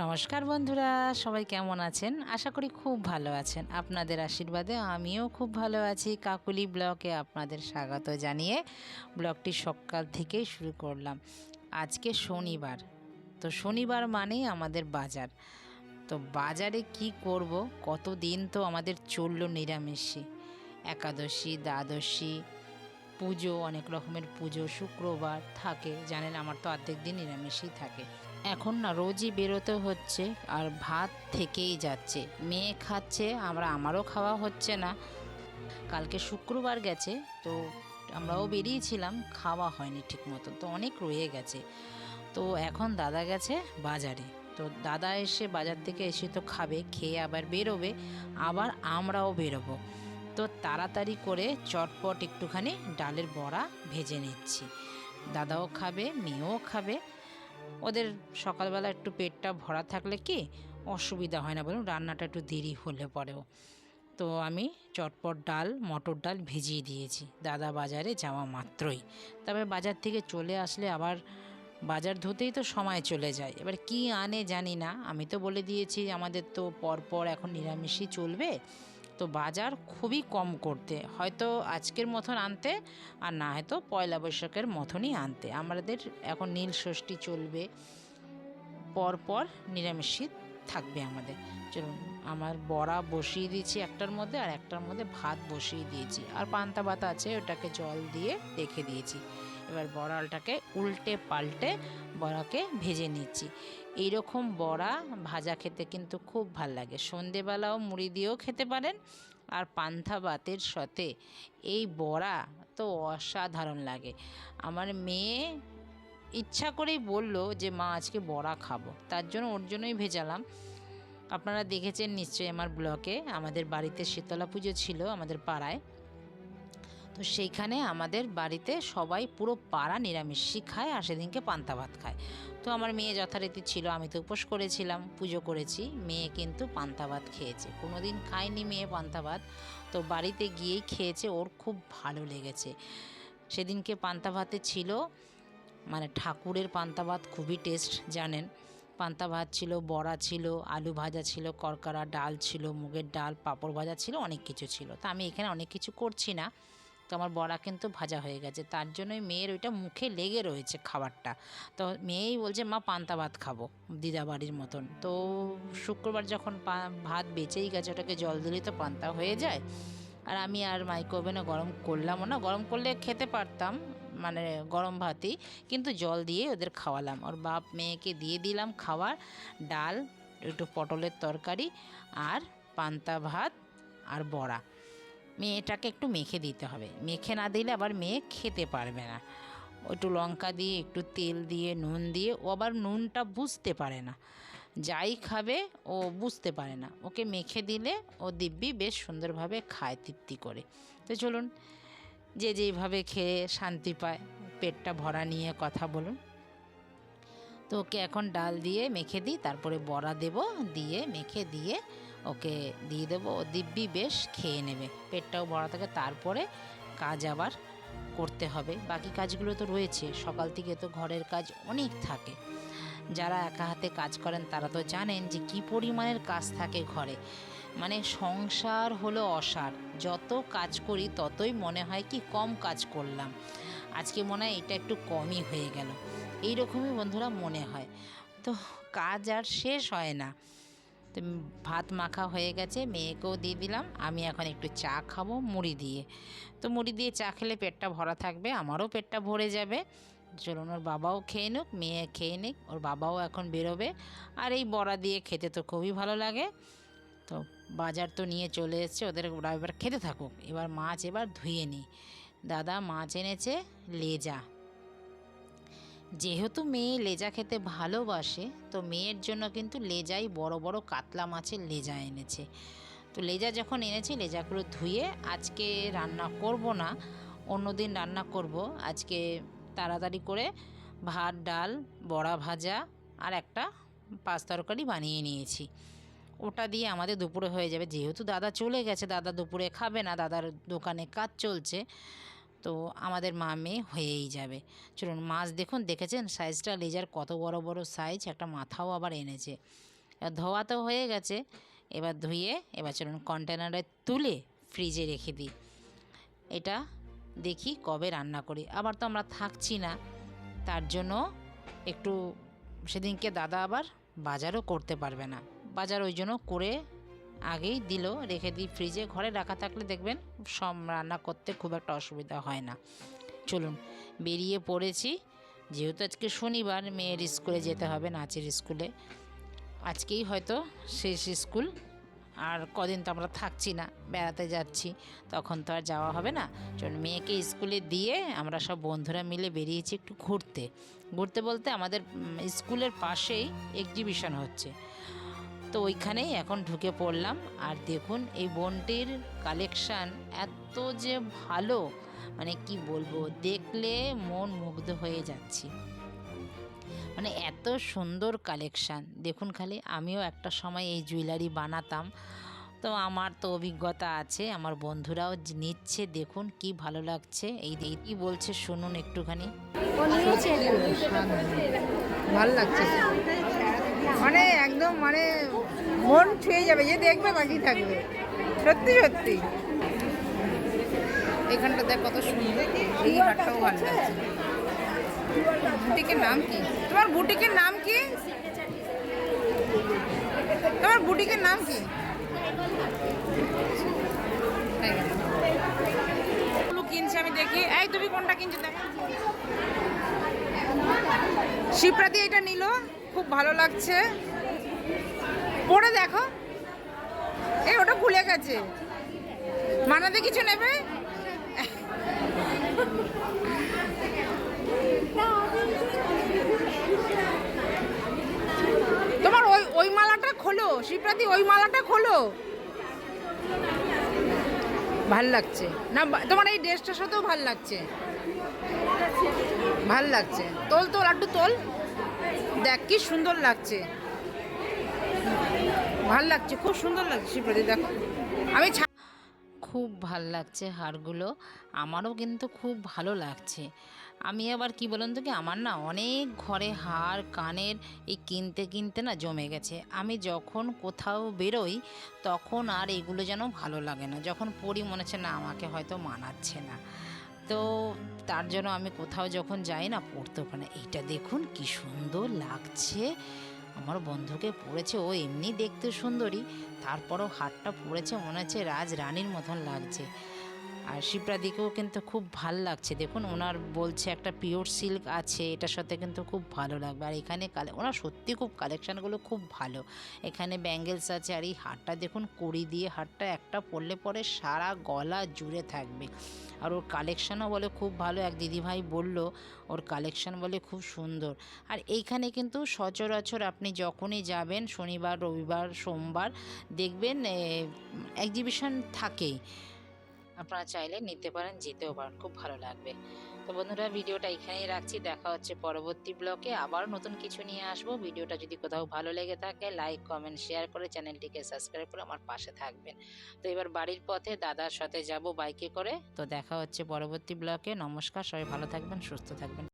নমস্কার বন্ধুরা, সবাই কেমন আছেন? আশা করি খুব ভালো আছেন। আপনাদের আশীর্বাদে আমিও খুব ভালো আছি। কাকুলি ব্লকে আপনাদের স্বাগত জানিয়ে ব্লগটি সকাল থেকেই শুরু করলাম। আজকে শনিবার। তো শনিবার মানেই আমাদের বাজার। তো বাজারে কি করব? কত দিন তো আমাদের চলল নিরামিষই। একাদশী, দ্বাদশী পুজো, অনেক রকমের পুজো শুক্রবার থাকে, জানেন আমার তো অর্ধেক দিন নিরামিষই থাকে। এখন না, রোজই বেরোতে হচ্ছে আর ভাত থেকেই যাচ্ছে। মেয়ে খাচ্ছে, আমরা, আমারও খাওয়া হচ্ছে না। কালকে শুক্রবার গেছে, তো আমরাও বেরিয়েছিলাম, খাওয়া হয়নি ঠিক মতো তো অনেক রয়ে গেছে। তো এখন দাদা গেছে বাজারে, তো দাদা এসে বাজার থেকে এসে তো খাবে, খেয়ে আবার বেরোবে, আবার আমরাও বেরোবো। তো তাড়াতাড়ি করে চটপট একটুখানি ডালের বড়া ভেজে নিচ্ছি। দাদাও খাবে, মেয়েও খাবে। ওদের সকালবেলা একটু পেটটা ভরা থাকলে কি অসুবিধা হয় না বলুন, রান্নাটা একটু দেরি হলে পরেও। তো আমি চটপট ডাল, মটর ডাল ভিজিয়ে দিয়েছি। দাদা বাজারে যাওয়া মাত্রই। তবে বাজার থেকে চলে আসলে আবার বাজার ধুতেই তো সময় চলে যায়। এবার কি আনে জানি না। আমি তো বলে দিয়েছি, আমাদের তো পরপর এখন নিরামিষই চলবে। তো বাজার খুবই কম করতে। হয়তো আজকের মতন আনতে আর না হয়তো পয়লা বৈশাখের মতনই আনতে। আমাদের এখন নীল ষষ্ঠী চলবে। পরপর নিরামিষই থাকবে আমাদের। চলুন, আমার বড়া বসিয়ে দিয়েছি একটার মধ্যে আর একটার মধ্যে ভাত বসিয়ে দিয়েছি। আর পান্তা ভাত আছে, ওটাকে জল দিয়ে রেখে দিয়েছি। এবার বড়ালটাকে উল্টে পাল্টে বড়াকে ভেজে নিচ্ছি। এইরকম বড়া ভাজা খেতে কিন্তু খুব ভালো লাগে। সন্ধেবেলাও মুড়ি দিয়েও খেতে পারেন আর পান্থা ভাতের সাথে এই বড়া তো অসাধারণ লাগে। আমার মেয়ে ইচ্ছা করেই বলল যে, মা, আজকে বড়া খাব। তার জন্য ওর জন্যই ভেজালাম। আপনারা দেখেছেন নিশ্চয়ই আমার ব্লকে আমাদের বাড়িতে শীতলা পুজো ছিল আমাদের পাড়ায়। তো সেইখানে আমাদের বাড়িতে সবাই পুরো পাড়া নিরামিষই খায় আর সেদিনকে পান্তা ভাত খায়। তো আমার মেয়ে যথারীতি ছিল, আমি তো উপোস করেছিলাম, পুজো করেছি। মেয়ে কিন্তু পান্তা ভাত খেয়েছে। কোনো দিন খায়নি মেয়ে পান্তা ভাত। তো বাড়িতে গিয়েই খেয়েছে, ওর খুব ভালো লেগেছে। সেদিনকে পান্তা ভাতে ছিল মানে ঠাকুরের পান্তা ভাত খুবই টেস্ট জানেন? পান্তা ভাত ছিল, বড়া ছিল, আলু ভাজা ছিল করকরা ডাল ছিল, মুগের ডাল, পাঁপড় ভাজা ছিল, অনেক কিছু ছিল। তা আমি এখানে অনেক কিছু করছি না। তো আমার বড়া কিন্তু ভাজা হয়ে গেছে। তার জন্যই মেয়ের ওইটা মুখে লেগে রয়েছে খাবারটা। তো মেয়েই বলছে, মা, পান্তা ভাত খাব দিদা বাড়ির মতন। তো শুক্রবার যখন ভাত বেঁচেই গেছে, ওটাকে জল দিলেই তো পান্তা হয়ে যায়। আর আমি আর মাইক্রো ওভেনে গরম করলামও না। গরম করলে খেতে পারতাম মানে গরম ভাতই, কিন্তু জল দিয়ে ওদের খাওয়ালাম। ওর বাপ মেয়েকে দিয়ে দিলাম খাবার ডাল, একটু পটলের তরকারি আর পান্তা ভাত আর বড়া। মেয়েটাকে একটু মেখে দিতে হবে। মেখে না দিলে আবার মেয়ে খেতে পারবে না। একটু লঙ্কা দিয়ে, একটু তেল দিয়ে, নুন দিয়ে, ও আবার নুনটা বুঝতে পারে না। যাই খাবে, ও বুঝতে পারে না। ওকে মেখে দিলে ও দিব্যি বেশ সুন্দরভাবে খায়, তৃপ্তি করে। তো চলুন, যে যেইভাবে খেয়ে শান্তি পায়, পেটটা ভরা নিয়ে কথা বলুন। তো ওকে এখন ডাল দিয়ে মেখে দিই, তারপরে বড়া দেব, দিয়ে মেখে দিয়ে ওকে দিয়ে দেবো। দিব্যি বেশ খেয়ে নেবে। পেটটাও ভরা থাকে, তারপরে কাজ আবার করতে হবে। বাকি কাজগুলো তো রয়েছে। সকাল থেকে তো ঘরের কাজ অনেক থাকে। যারা একা হাতে কাজ করেন, তারা তো জানেন যে কি পরিমাণের কাজ থাকে ঘরে। মানে সংসার হলো অসার। যত কাজ করি, ততই মনে হয় কি কম কাজ করলাম। আজকে মনে হয় এটা একটু কমই হয়ে গেল। এইরকমই বন্ধুরা মনে হয়। তো কাজ আর শেষ হয় না। তো ভাত মাখা হয়ে গেছে, মেয়েকেও দিয়ে দিলাম, আমি এখন একটু চা খাব, মুড়ি দিয়ে। তো মুড়ি দিয়ে চা খেলে পেটটা ভরা থাকবে, আমারও পেটটা ভরে যাবে। চলুন, ওর বাবাও খেয়ে নিক, মেয়ে খেয়ে নিক, ওর বাবাও এখন বেরোবে। আর এই বড়া দিয়ে খেতে তো খুবই ভালো লাগে। তো বাজার তো নিয়ে চলে এসছে, ওদের ওরা এবার খেতে থাকুক, এবার মাছ এবার ধুয়ে নিই। দাদা মাছ এনেছে, লেজা। যেহেতু মেয়ে লেজা খেতে ভালোবাসে, তো মেয়ের জন্য কিন্তু লেজাই বড় বড় কাতলা মাছের লেজা এনেছে। তো লেজা যখন এনেছি, লেজাগুলো ধুয়ে আজকে রান্না করব না অন্য দিন রান্না করব। আজকে তাড়াতাড়ি করে ভাত, ডাল, বড়া ভাজা আর একটা পাঁচ তরকারি বানিয়ে নিয়েছি। ওটা দিয়ে আমাদের দুপুরে হয়ে যাবে। যেহেতু দাদা চলে গেছে, দাদা দুপুরে খাবে না, দাদার দোকানে কাজ চলছে তো আমাদের মা মেয়ে হয়েই যাবে। চলুন মাছ দেখুন, দেখেছেন? সাইজটা লেজার কত বড় বড় সাইজ একটা মাথাও আবার এনেছে। ধোয়া তো হয়ে গেছে, এবার ধুয়ে, এবার চলুন কন্টেনারে তুলে ফ্রিজে রেখে দিই। এটা দেখি কবে রান্না করি। আবার তো আমরা থাকছি না, তার জন্য একটু সেদিনকে দাদা আবার বাজারও করতে পারবে না। বাজার ওই জন্য করে আগেই দিল, রেখে দিই ফ্রিজে ঘরে রাখা থাকলে দেখবেন সব রান্না করতে খুব একটা অসুবিধা হয় না। চলুন, বেরিয়ে পড়েছি। যেহেতু আজকে শনিবার, মেয়ের স্কুলে যেতে হবে নাচের স্কুলে। আজকেই হয়তো শেষ স্কুল। আর কদিন তো আমরা থাকছি না, বেড়াতে যাচ্ছি। তখন তো আর যাওয়া হবে না। চলুন, মেয়েকে স্কুলে দিয়ে আমরা সব বন্ধুরা মিলে বেরিয়েছি একটু ঘুরতে। ঘুরতে বলতে আমাদের স্কুলের পাশেই এক্সিবিশন হচ্ছে। তো ওইখানেই এখন ঢুকে পড়লাম। আর দেখুন, এই বোনটির কালেকশান এত যে ভালো মানে কি বলব, দেখলে মন মুগ্ধ হয়ে যাচ্ছি। মানে এত সুন্দর কালেকশান দেখুন খালি, আমিও একটা সময় এই জুয়েলারি বানাতাম। তো আমার তো অভিজ্ঞতা আছে, আমার বন্ধুরাও নিচ্ছে, দেখুন কি ভালো লাগছে। এই কি বলছে, শুনুন একটুখানি। ভালো লাগছে। মানে একদম মানে মন ছুঁয়ে যাবে যে দেখবে বাকি থাকবে। সত্যি সত্যি। এখানটা দেখ কত সুন্দর। এই হাটটাও ভালো লাগছে। বুটিকের নাম কি? তোমার বুটিকের নাম কি? তোমার বুটিকের নাম কি? কিনছে আমি দেখি। এই তুমি কোনটা কিনছো? দেখো। শিপ্রাতি এটা নিল। খুব ভালো লাগছে। পরে দেখো। এই, ওটা খুলে গেছে। মানাতে কিছু নেবে? তোমার ওই ওই মালাটা খোলো। শিপ্রাতি ওই মালাটা খোলো। ভালো লাগছে। না তোমার এই ড্রেসটার সাথেও ভালো লাগছে। ভালো লাগছে। তোল তোল একটু তোল। দেখ, কি সুন্দর লাগছে। ভালো লাগছে, খুব সুন্দর লাগছে শিবপ্রদীপ দেখো। আমি খুব ভালো লাগছে হারগুলো, আমারও কিন্তু খুব ভালো লাগছে। আমি আবার কি বলুন তো কি, আমার না অনেক ঘরে হার, কানের এই কিনতে কিনতে না জমে গেছে। আমি যখন কোথাও বেরোই, তখন আর এগুলো যেন ভালো লাগে না। যখন পড়ি মনে হচ্ছে না, আমাকে হয়তো মানাচ্ছে না। তো তার জন্য আমি কোথাও যখন যাই না পড়তে ওখানে এইটা দেখুন কি সুন্দর লাগছে। আমার বন্ধুকে পড়েছে, ও এমনি দেখতে সুন্দরী, তারপরও হাটটা পড়েছে, মনে হচ্ছে রাজ রানীর মতন লাগছে। আর শিপ্রাদিকেও কিন্তু খুব ভালো লাগছে। দেখুন, ওনার বলছে একটা পিওর সিল্ক আছে, এটার সাথে কিন্তু খুব ভালো লাগবে। আর এখানে কালে ওনার সত্যি খুব কালেকশানগুলো খুব ভালো। এখানে ব্যাঙ্গেলস আছে আর এই হারটা দেখুন, কড়ি দিয়ে হারটা একটা পরলে পরে সারা গলা জুড়ে থাকবে। আর ওর কালেকশানও বলে খুব ভালো, এক দিদিভাই বলল, ওর কালেকশান বলে খুব সুন্দর। আর এইখানে কিন্তু সচরাচর আপনি যখনই যাবেন, শনিবার, রবিবার, সোমবার, দেখবেন এক্সিবিশন থাকেই। আপনারা চাইলে নিতে পারেন, যেতেও পারেন, খুব ভালো লাগবে। তো বন্ধুরা, ভিডিওটা এখানেই রাখছি। দেখা হচ্ছে পরবর্তী ব্লকে আবার নতুন কিছু নিয়ে আসব। ভিডিওটা যদি কোথাও ভালো লেগে থাকে লাইক কমেন্ট শেয়ার করে চ্যানেলটিকে সাবস্ক্রাইব করে আমার পাশে থাকবেন। তো এবার বাড়ির পথে দাদার সাথে যাব বাইকে করে। তো দেখা হচ্ছে পরবর্তী ব্লকে নমস্কার, সবাই ভালো থাকবেন, সুস্থ থাকবেন।